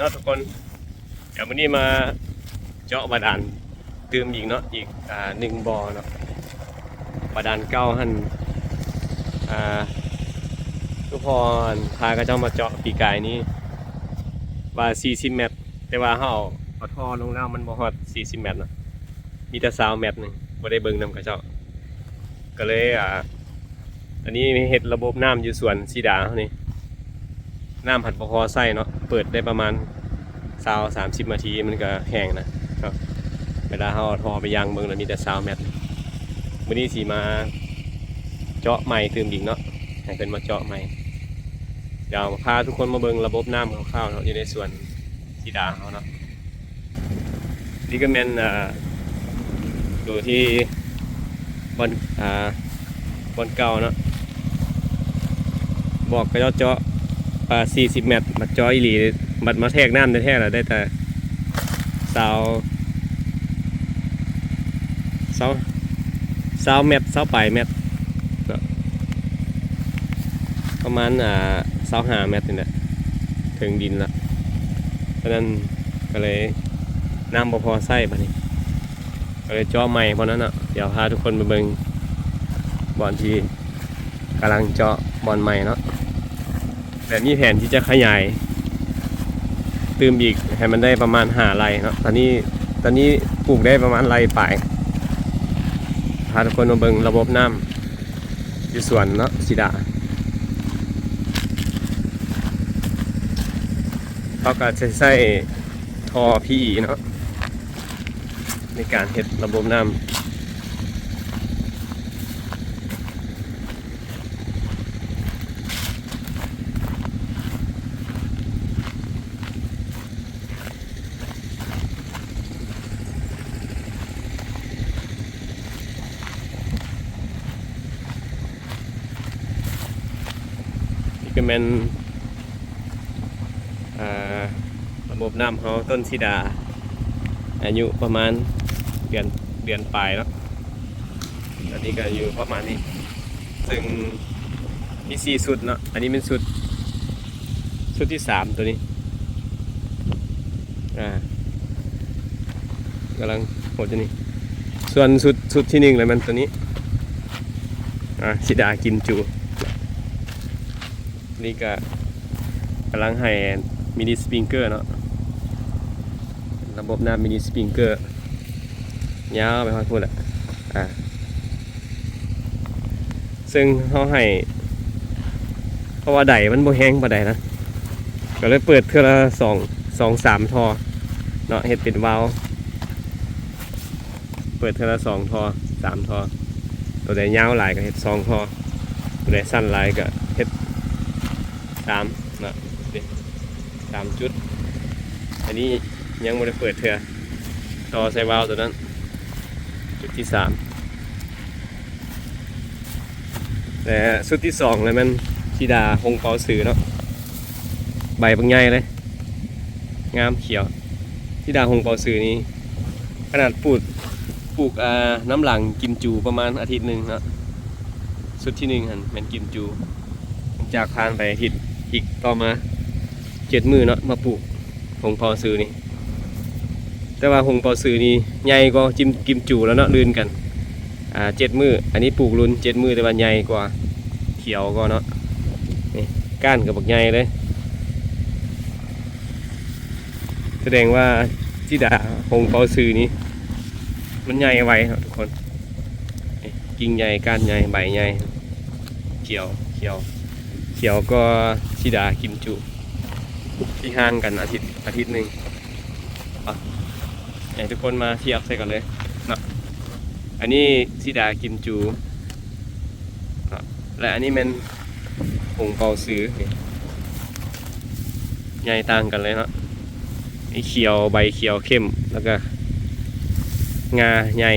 เนาะทุกคนเดี๋ยววันนี้มาเจาะบาดาลเติมอีกเนาะอีกอ่าหนึ่งบ่อเนาะบาดาลเก้าหันอ่าทุกพรพาก็เจ้ามาเจาะปีกายนี้ว่า40เมตรแต่ว่าเฮาเอาเอาท่อลงแล้วมันบ่ฮอด40เมตรเนาะมีแต่20เมตรหนึงบ่ได้เบิ่งนำกับเจ้าก็เลยอ่าอันนี้เฮ็ดระบบน้ำอยู่สวนสีดาเฮานี่ น้ำผัดบพอไส้เนาะเปิดได้ประมาณสาวสามสิบนาทีมันก็แห้งนะครับเวลาเขาเอทอไปยางเบิ่งแล้วมีแต่สาวแมทวันนี้สีมาเจาะใหม่ตืมอีกเนาะให้เป็นมาเจาะใหม่เดี๋ยวพาทุกคนมาเบิ่งระบบน้ำคร่าวๆเนาะอยู่ในส่วนสีดาเขาเนาะนี่ก็เป็นอ่าดูที่บอนอ่าบอนเก่าเนาะบอกก็เจาะเจาะ ปลา40เมตรบัดจอยหลีบัดมาแทกน้ำได้แท้ๆแล้วได้แต่สาวสาวสาวเมตรสาวปลายเมตรประมาณอ่าสาวหาเมตรนี่แหละถึงดินละเพราะนั้นก็เลยน้ำพอใส่บัดนี้ก็เลยจาะใหม่เพราะนั้นอะเดี๋ยวพาทุกคนไปเบิงบอลที่กำลังเจาะบอลใหม่เนาะ แต่มีแผนที่จะขยายตืมอีกให้มันได้ประมาณหาไรเนาะตอนนี้ตอนนี้ปลูกได้ประมาณไรปลายพาทุกคนมาเบิงระบบน้ำอยู่สวนเนาะสิดาเขาก็จะใส่ทอพีเนาะในการเฮ็ดระบบน้ำ นี่ก็เป็นระบบน้ำเขาต้นสีดา อายุประมาณเดือนเดือนปลายแล้วอันนี้ก็อยู่ประมาณนี้ ซึ่งมีสี่สุดเนาะอันนี้เป็นสุดสุดที่สามตัวนี้อ่ากำลังโหดตัวนี้ ส่วนสุดสุดที่หนึ่งเลยมันตัวนี้อ่าสีดากินจู นี่ก็กำลังให้มินิสปริงเกอร์เนาะระบบน้ำมินิสปริงเกอร์ยาวไปค่อยพูดแหละอ่าซึ่งเขาให้เพราะว่าไดมันบ่แห้งปานใดนะก็เลยเปิดเทื่อละสองสองสามทอเนาะเฮ็ดเป็นวาล์วเปิดเทื่อละสองทอสามทอ ตัวใดยาวหลายก็เฮ็ดสองทอ ตัวใดสั้นหลายก็ สามนะดิสามจุด อันนี้ยังไม่ได้เปิดเถื่อต่อใส่วาล์วตัวนั้น จุดที่สามแต่สุดที่สองเลยมันธิดาหงเปาสือเนาะใบบางใหญ่เลย งามเขียวธิดาหงเปาสือนี้ ขนาดปลูกปลูกน้ำหลังกิมจูประมาณอาทิตย์หนึ่งเนาะสุดที่หนึ่งหันเป็นกิมจู จากผ่านไปอาทิตย์ อีกต่อมาเจ็ดมือเนาะมาปลูกหงเปาซื้อนี่แต่ว่าหงเปาซื้อนี่ใหญ่ก็จิมกิมจูแล้วเนาะลื่นกันอ่าเจ็ดมืออันนี้ปลูกรุนเจ็ดมือแต่ว่าใหญ่กว่าเขียวก็เนาะนี่ก้านกับบักใหญ่เลย แสดงว่าจิดาหงเปาซื้อนี้มันใหญ่ไวครับทุกคนกิ่งใหญ่ก้านใหญ่ใบใหญ่เขียวเขียว ขียวก็ชิดากิมจุที่ห่างกันอาทิตย์อาทิตย์หนึ่งอะอยากทุกคนมาเทียบใส่กันเลยนะอันนี้ชิดากิมจู และอันนี้เป็นผงเปาซื้อใหญ่ต่างกันเลยเนาะนี่เขียวใบเขียวเข้มแล้วก็งาใหญ่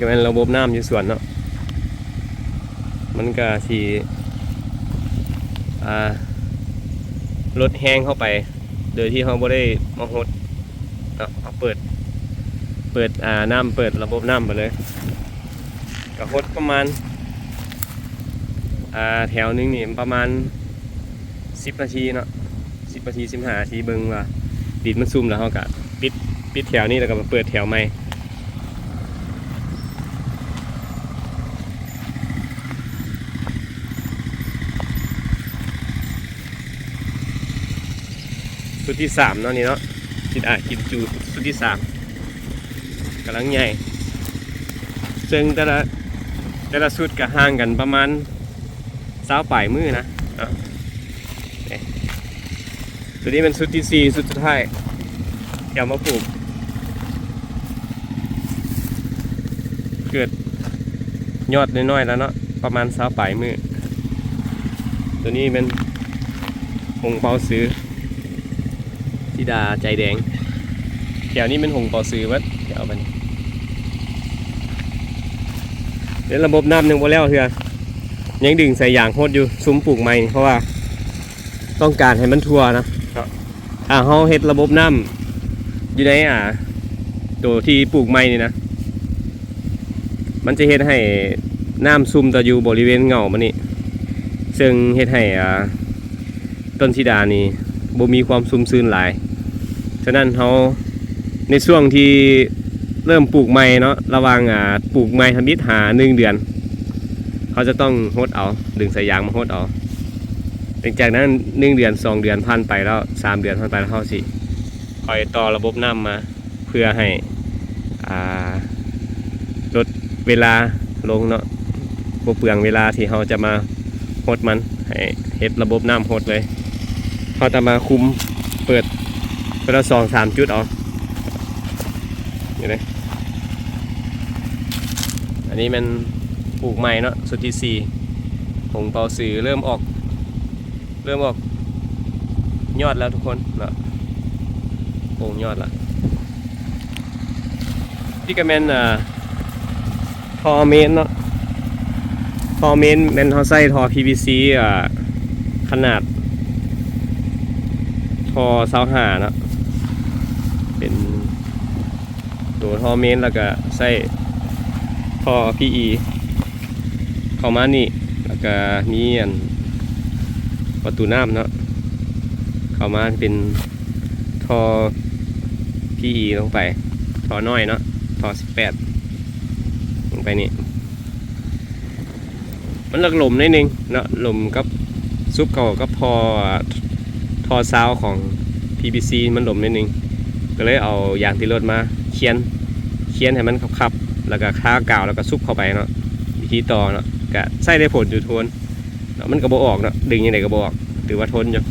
กนี่ก็เป็นระบบน้ำอยู่ส่วนเนาะมันก็สีอ่าลดแห้งเข้าไป โดยที่เขาไม่ได้มาหดเนาะเอาเปิด เปิดอ่าน้ำเปิดระบบน้ำไปเลยก็หดประมาณอ่าแถวนึงนี่ประมาณ10นาทีเนาะ10นาที15นาทีเบิ่งว่าดินมันซุ่มแล้วเฮาก็ปิดปิดแถวนี้แล้วก็มาเปิดแถวใหม่ สุดที่สามเนาะนี่เนาะคิดอะกินจูสุดที่สามกำลังใหญ่ ซึ่งแต่ละแต่ละสุดก็ห่างกันประมาณเสาปลายมือนะอะนี่สุดนี้เป็นสุดที่สี่สุดสุดท้ายเดี๋ยวมาปลูก เกิดยอดน้อยๆแล้วเนาะประมาณเสาปลายมือตัวนี้เป็นหงเปาซื้อ ธิดาใจแดง แถวนี้เป็นหงเปอซื้อวัดแถวมันเดี๋ยวระบบน้ำหนึ่งบ่แล้วเถื่อยังดึงใส่ยางโคตรอยู่ซุ้มปลูกใหม่เพราะว่า ต้องการให้มันทั่วนะถ้าเฮาเฮ็ดระบบน้ำอยู่ในอ่าตัวที่ปลูกใหม่นี่นะ มันจะเฮ็ดให้น้ำซุ่มต่ออยู่บริเวณเงามันนี่ซึ่งเฮ็ดให้อ่าต้นธิดานี่บ่มีความซุ่มซื่นหลายฉะนั้นเขาในช่วงที่เริ่มปลูกใหม่เนาะระว่างอ่าปลูกใหม่ทำมิดหาหนึ่งเดือน เขาจะต้องฮดเอาดึงสายยางมาฮดเอาหลังจากนั้นหนึ่งเดือนสองเดือนผ่านไปแล้วสามเดือนผ่านไปแล้วเขาสิคอยต่อระบบน้ำมาเพื่อให้ลดเวลาลงเนาะบ่เปลืองเวลาที่เขาจะมาฮดมันให้เฮ็ดระบบน้ำฮดเลยเขาจะมาคุม ละสองสามจุดเอาอยู่เลยอันนี้มันปลูกใหม่เนาะสุดที่สี่ผงเปาสือเริ่มออก เริ่มออก ยอดแล้วทุกคนเนาะโป่งยอดละที่กระแมนอ่าทอเมนเนาะทอเมนแมนเขาใส่ทอ PVC อ่าขนาด ทอเสาหาเนาะ เป็นตัวท่อเมนแล้วก็ใส่ท่อ PE เข้ามานี่แล้วก็มีอันประตูน้ำเนาะเข้ามาเป็นท่อ PE ลงไปท่อน้อยเนาะท่อ18 ลงไปนี่ มันเลิกลมนิดนึงเนาะลมกับซุปเก่ากับพอทอซาวของ PPC มันหลมนิดนึง ก็เลยเอายางที่รถมาเคียนเคียนให้มันขับๆแล้วก็ค้ากาวแล้วก็ซุบเข้าไปเนาะวิธีต่อเนาะก็ใส่ได้ผลอยู่ทนเนาะมันก็บออกเนาะดึงยังไงก็บออกถือว่าทนอยู่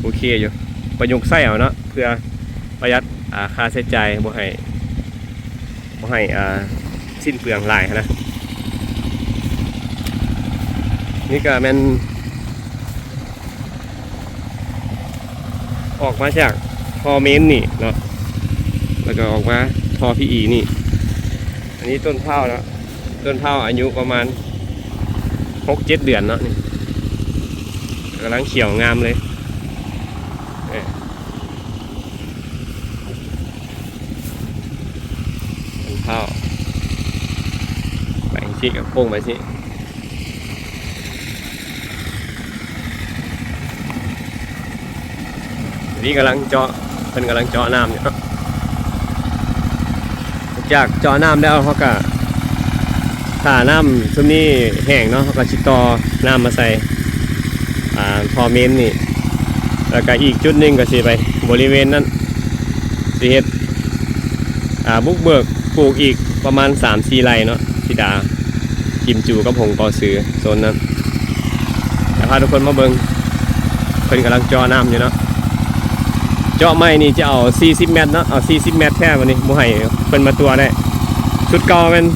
โอเคอยู่ประยุกต์ใส่เอาเนาะเพื่อประหยัดอ่าค่าใช้จ่ายบ่ให้บ่ให้สิ้นเปลืองหลายนะนี่ก็แม่นออกมาจาก ทอเมนนี่เนาะแล้วก็ออกมาทอพีอีนี่ อันนี้ต้นข้าวแล้วต้นข้าวอายุประมาณหกเจ็ดเดือนเนาะนี่กำลังเขียวงามเลยเอ้ยต้นข้าวไปสิกับโค้งไปสินี่กำลังเจาะ พิ่นกำลังเจาะน้ำอยู่เนาะจากเจาะน้ำแล้วเขาก็ถ้าน้ำซุมนี้แห้งเนาะเขาก็ชิต่อน้ำมาใส่อ่าพอเมนนี่แล้วก็อีกจุดหนึ่งก็สิไปบริเวณนั้นสิเฮ็ดอ่าบุกเบิกปลูกอีกประมาณ3-4ไร่เนาะทิดากิมจูกับผงกอสือโซนนั้นแต่พาทุกคนมาเบิงเพิ่นกำลังเจาะน้ำอยู่เนาะ เจาะไม้นี่จะเอา 40 เมตรเนาะเอา 40 เมตรแท้วันนี้บ่ให้เพิ่นมาตัวได้ ชุดเก่าเป็น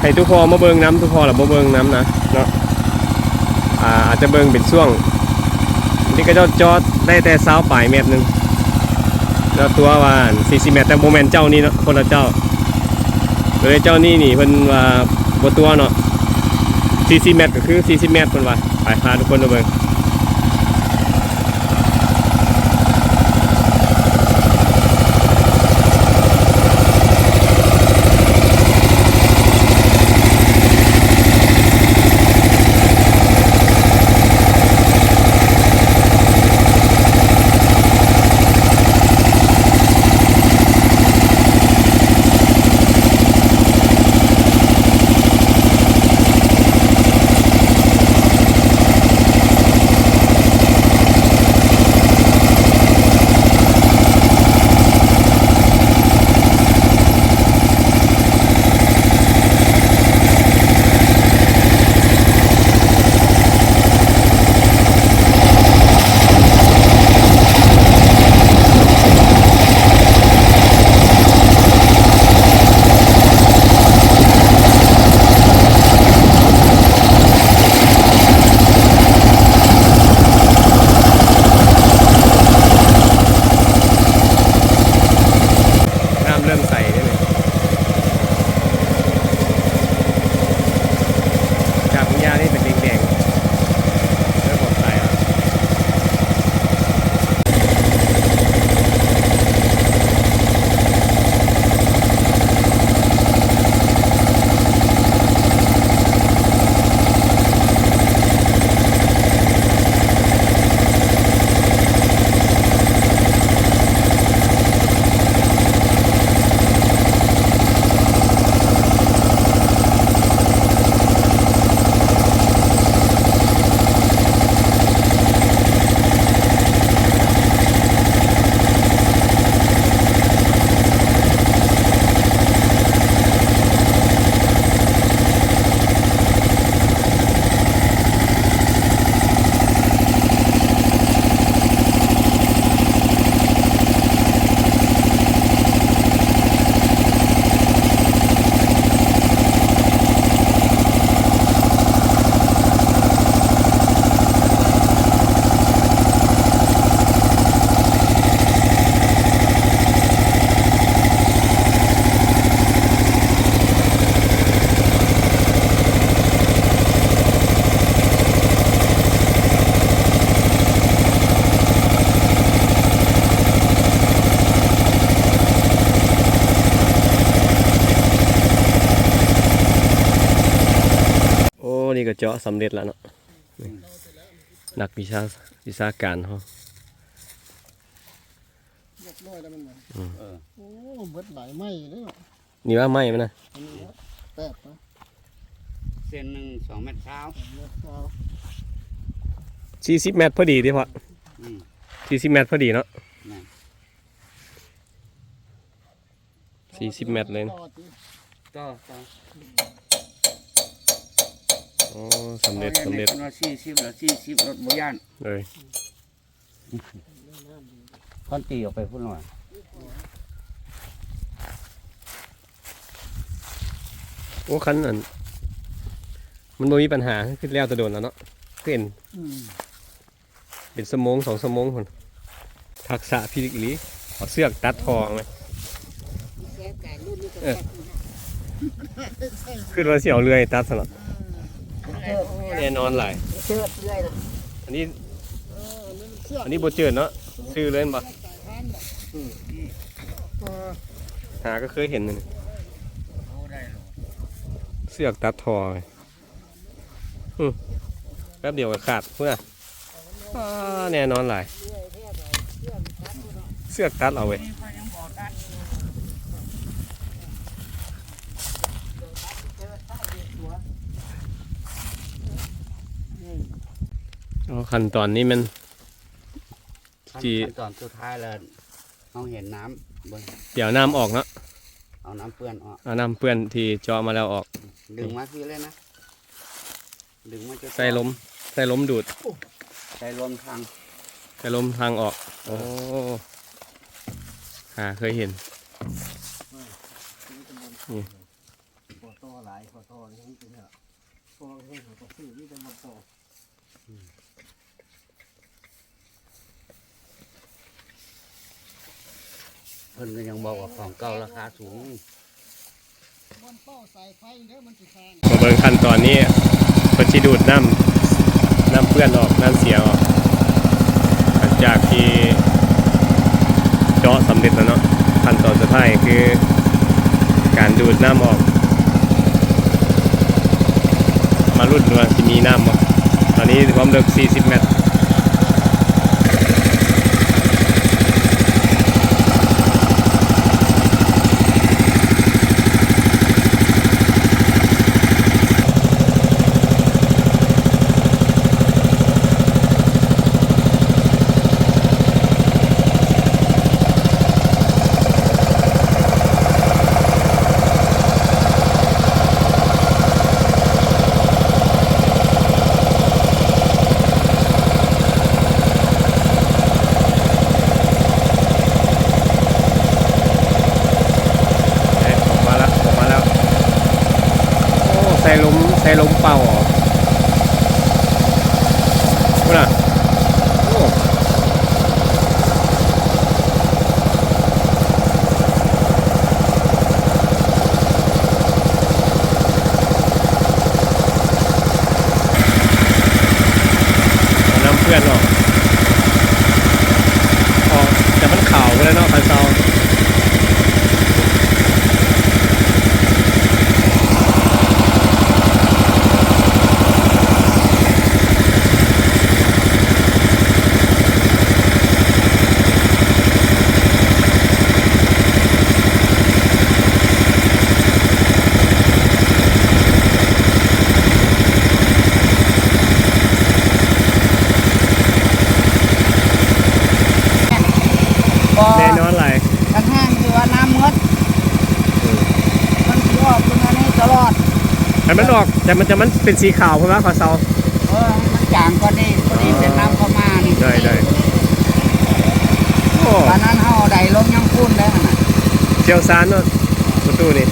ให้ทุกพอมาเบิงน้ำทุกพอหรือบ่เบิงน้ำนะเนาะอ่าอาจจะเบิงเป็นช่วง นี่ก็เจ้าจอดได้แต่เสาปลายเมตรหนึ่งแล้วตัวว่า 40 เมตรแต่โมเมนต์เจ้านี่เนาะคนละเจ้าเลยเจ้านี่นี่เพิ่นว่าบ่ตัวเนาะ40 เมตรก็คือ 40 เมตรเพิ่นว่าไปพาทุกคนมาเบิ่ง ก็เจาะสำเร็จแล้วเนาะนี่นักวิชาวิชาการเฮาเรียบร้อยแล้วมันน่ะเออโอ้เบิดหลายไม้เลยว่ะนี่ว่าไหม้มันนะอันนี้นะแปดนะเส้นหนึ่งสองเมตรเช้าเลือกเอา40เมตรพอดีเดิพ่ออืม40เมตรพอดีเนาะนั่น40เมตรเลยนะต่อติต่อ ต่ออ๋อสำเร็จสำเร็จคนว่าสี่สิบแล้วสี่สิบรถบุญยานเลยค่อนตีออกไปพุ่นหน่อยโอ้คันนั้นมันบ่มีปัญหาขึ้นแล้วแตะโดนแล้วเนาะขึ้นอืมเป็นสมงสองสมงคนทักษะพี่ลิกอีหลีเอาเสือกตัดทองไหมเออขึ้นว่าเสียวเลื่อยตัดสลับ แน่นอนหลายเชือดเรื่อยนะอันนี้เอออันนี้มันเชือดอันนี้โบเจิดเนาะซื้อเล่นปะสายพันธุ์น่ะเออหาก็เคยเห็นนี่เอาได้หรอเสือกตัดทอไหมอืมแป๊บเดียวก็ขาดพุ่นอะอ่าแน่นอนหลาย เสือกตัดเอาไว้ย นี่เขายังบอกตัด อ๋อ ขั้นตอนนี้มันจี ขั้นตอนสุดท้ายแล้วเอาเห็นน้ำบนเดี๋ยวน้ำออกเนาะเอาน้ำเปื้อนออกเอาน้ำเปื้อนที่เจาะมาแล้วออก ดึงมาที่เลยนะดึงมาจะใส่ลมใส่ลมดูด ใส่ลมทางใส่ลมทางออก โอ้หาเคยเห็นนี่ขอต่อหลายขอต่อนี่มันเป็นเหรอพอเฮ้ยขอต่อซื้อนี่เป็นมันต่อ พิ่นก็ยังบอกว่าของเก่าราคาสูงมันเป้าเมันสิค้างมาเบิ่งขั้นตอนนี้เพิ่นสิดูดน้ำน้ำเปื้อนออกน้ำเสียออกหลังจากที่เจาะสำเร็จแล้วเนาะขั้นตอนสุดท้ายคือการดูดน้ำออก มารุ่นว่าสิมีน้ำบ่ตอนนี้ความลึก40 เมตร เอ๊ะออกมาแล้วออกมาแล้ว โอ้ใส่ลมใส่ลมเป่าออก นู่นน่ะโอ้เอาน้ำเพื่อนออกออกแต่มันขาวไปแล้วเนาะคันเซา พอ แน่นอนหลาย ทั้งแห้งคือว่าน้ำมืดมันสิออกตรงนี้ตลอด แต่มัน ออกแต่มันจะมันเป็นสีขาวใช่ไหมขอเซาเออให้มันจางก็ดีพอดีเป็นน้ำเข้ามานี่ได้ได้โอ้ตอนนั้นเอาใดลงยังพุ่นได้ขนาดเชียวซานเนาะประตูนี่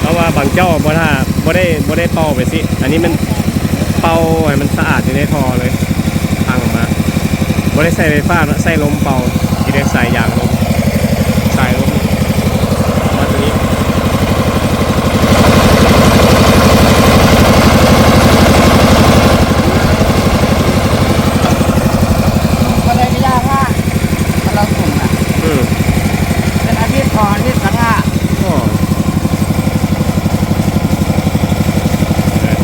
เพราะว่าบางเจ้าบ่ถ้าบ่ได้บ่ได้เป่าไปสิ อันนี้มันเป่าให้มันสะอาดอยู่ในท่อเลยพังออกมาบ่ได้ใส่ไฟฟ้าเนอะใส่ลมเป่าที่ได้ใส่ยางลมสายลมมาตัวนี้ ก็เลยไม่ยากว่าถ้าเราส่งอะ อืม เป็นอาชีพของอาชีพกระทะ ก็เออ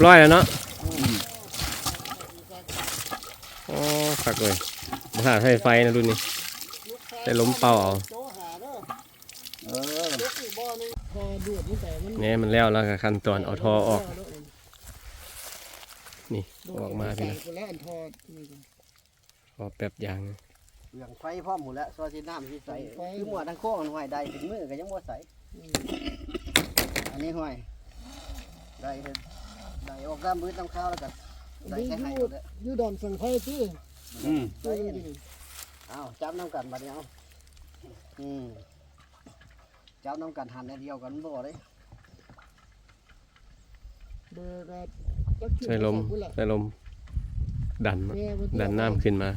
บร้อยแล้วเนาะอ๋อคักเลยมาหาให้ไฟนะรุ่นนี้ได้ล้มเป่าเอาโจหาเด้อเออยกอีกบ่อหนึงพอดูดนี่แต่มันเนี่ยมันแล้วแล้วก็ขั้นตอนเอาทอออก นี่ออกมาพี่พี่นะนะแล้วอันทอนี่ก็พอแป๊บยางเรื่องไฟพร้อมหมดแล้วซอยที่น้ำที่ใส่คือหมวดทั้งโค้งห้อยได้ถึงมือก็ยังบ่ใส่อืมอันนี้ห้อยได้เด้อ ได้ออกด้ามมือน้ำข้าวแล้วก็อันได้นี้แค่อให้ยู่เลยอยู่ดอนสังไฟที่อืมตัวนี้ดิอ้าวจับน้ำกันบัดนี้เอาอืมจับน้ำกันหันอันเดียวกันบ่เลยเบอร์ก็ก็ใช้ลมใช้ลม ดันมาแม่บ่ดันน้ำขึ้นมา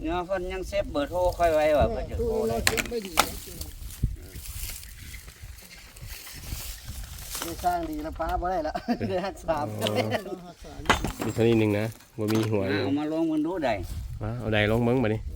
เนื้อเพิ่นยังเซฟเบอร์โทรค่อยไว้ว่าเพิ่นจะตู้โทรเราได้เก็บไม่ดีนะ นี่สร้างดีแล้วป้าบ่ได้ละเดือนสามอ๋อเราหาสารมีเท่านี้หนึ่งนะบ่มีหัวอยู่เอามาลองมันดูได้มาเอาใดลงเบิ้งมาดิอืม